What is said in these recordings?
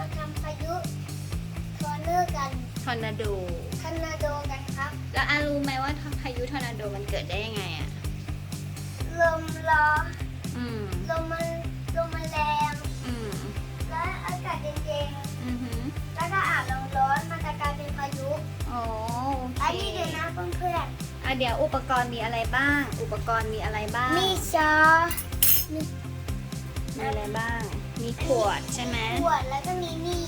มาทำพายุทอร์เนอร์กันทอร์นาโด ทอร์นาโดกันครับ แล้วอารู้ไหมว่าพายุทอร์นาโดมันเกิดได้ยังไงอะ ลมร้อนอืม ลมมันลมมันแรง อืม และอากาศเย็นอือหือๆ แล้วก็อาบลมร้อนมันจะกลายเป็นพายุโอ้โอเคอันนี้เดี๋ยวนะเพื่อนอะเดี๋ยวอุปกรณ์มีอะไรบ้าง อุปกรณ์มีอะไรบ้าง ๆมีซอมีอะไรบ้างมี ขวดใช่ไหมขวดแล้วก็มีนี่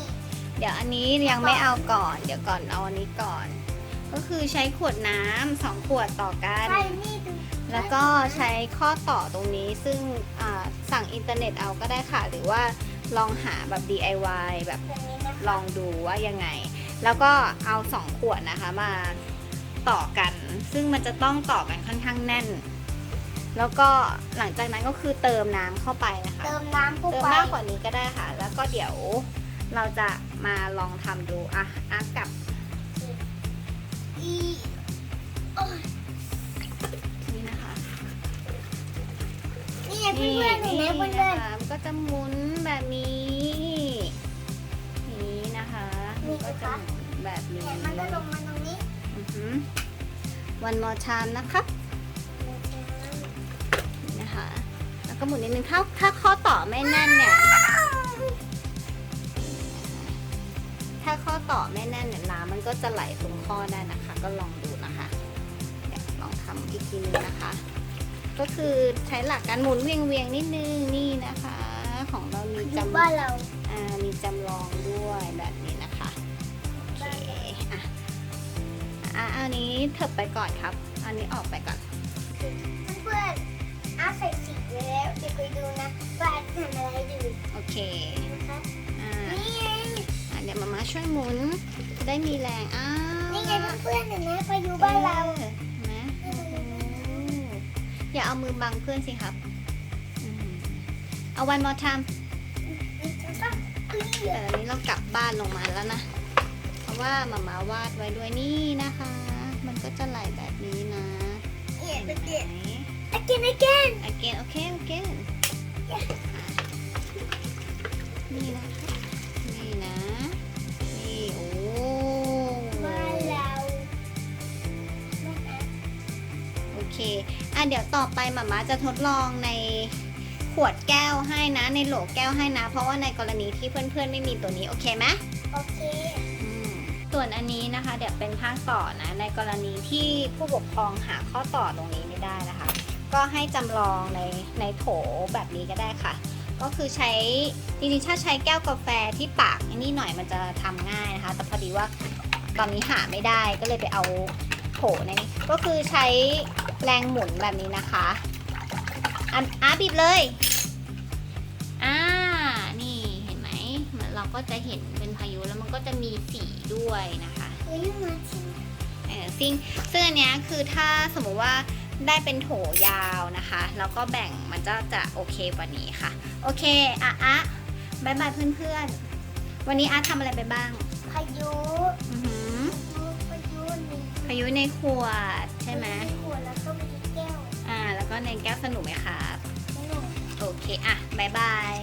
เดี๋ยวอันนี้ยังไม่เอาก่อน เดี๋ยวก่อนเอาอันนี้ก่อน ก็คือใช้ขวดน้ำสองขวดต่อกัน ใช่นี่ดูแล้วก็ใช้ข้อต่อตรงนี้ซึ่งอ่าสั่งอินเทอร์เน็ตเอาก็ได้ค่ะ หรือว่าลองหาแบบ DIY แบบแบบนี้นะลองดูว่ายังไง แล้วก็เอาสองขวดนะคะมาต่อกัน ซึ่งมันจะต้องต่อกันค่อนข้างแน่น แล้วก็หลังจากนั้นก็คือเติมน้ำเข้าไปนะคะเติมน้ำเข้าเติมไปมากกว่านี้ก็ได้ค่ะ แล้วก็เดี๋ยวเราจะมาลองทำดูอะอะกับอีโอ้ยนี่นะคะ นี่ไงเพื่อนๆเห็นไหมเพื่นะอนคะมันก็จะหมุนแบบนี้นี่นะคะมันก็จะหมุนแบบๆนี้เนี่ยมันก็ลงมาตรงนี้วันมอชามนะครับนี่ นะคะ แล้วก็หมุนนิดนึงถ้าถ้าข้อต่อไม่แน่นเนี่ย ถ้าข้อต่อไม่แน่นเนี่ยน้ำมันก็จะไหลตรงข้อได้นะคะ ก็ลองดูนะคะเดี๋ยวลองทำอีกทีนึงนะคะ ก็คือใช้หลักการหมุนเวียงเวียงๆนิดนึงนี่นะคะ ของเรามีอยู่จำบ้านเราอ่ามีจำลองด้วยแบบนี้นะคะโอเคอะอะอันนี้เถิบไปก่อนครับ อันนี้ออกไปก่อนเพื่อนๆอาใส่สีไว้แล้วเดี๋ยวไปดูนะว่าอาทำอะไรดูโอเคนะคะอ่านี่ไงอะเดี๋ยวมามาช่วยหมุนจะได้มีแรงอ้าวนี่ไงเพื่อนๆเห็นไหมพายุบ้านเราออเห็นไหมโอ้โหอย่าเอามือบังเพื่อนสิครับอืมเอา one more time นี่ถูกปะเอ้ยเอออันนี้เรากลับบ้านลงมาแล้วนะ เพราะว่ามามาวาดไว้ด้วยนี่นะคะ มันก็จะไหลแบบนี้นะเนี่ยเห็นเป็นไหม เด็ก again again again okay again อะนี่นะคะนี่นะ นี่โอ้บ้านเราโอเค อะเดี๋ยวต่อไปหมาม้าจะทดลองในขวดแก้วให้นะในโหลแก้วให้นะ เพราะว่าในกรณีที่เพื่อนๆไม่มีตัวนี้โอเคไหมโอเคอืมส่วนอันนี้นะคะ เดี๋ยวเป็นภาคต่อนะ ในกรณีที่ผู้ปกครองหาข้อต่อตรงนี้ไม่ได้นะคะ ก็ให้จำลองในในโถแบบนี้ก็ได้ค่ะ ก็คือใช้จริงๆถ้าใช้แก้วกาแฟที่ปากอันนี้หน่อยมันจะทำง่ายนะคะ แต่พอดีว่าตอนนี้หาไม่ได้ก็เลยไปเอาโถในนี้ก็คือใช้แรงหมุนแบบนี้นะคะอันอาบีบเลย อ่า นี่เห็นไหมมันเราก็จะเห็นเป็นพายุแล้วมันก็จะมีสีด้วยนะคะเฮ้ยมาชิมเออซึ่งซึ่งอันเนี้ยคือถ้าสมมุติว่า ได้เป็นโถยาวนะคะ แล้วก็แบ่งมันจะจะโอเคกว่านี้ค่ะ โอเคอะอะบายบายเพื่อนๆ วันนี้อาร์ตทำอะไรไปบ้าง พายุอือหือพายุนี่พายุในขวดใช่ไหมขวดแล้วก็ไปที่แก้วอ่า แล้วก็ในแก้วสนุกไหมคะสนุก โอเค อะบายบาย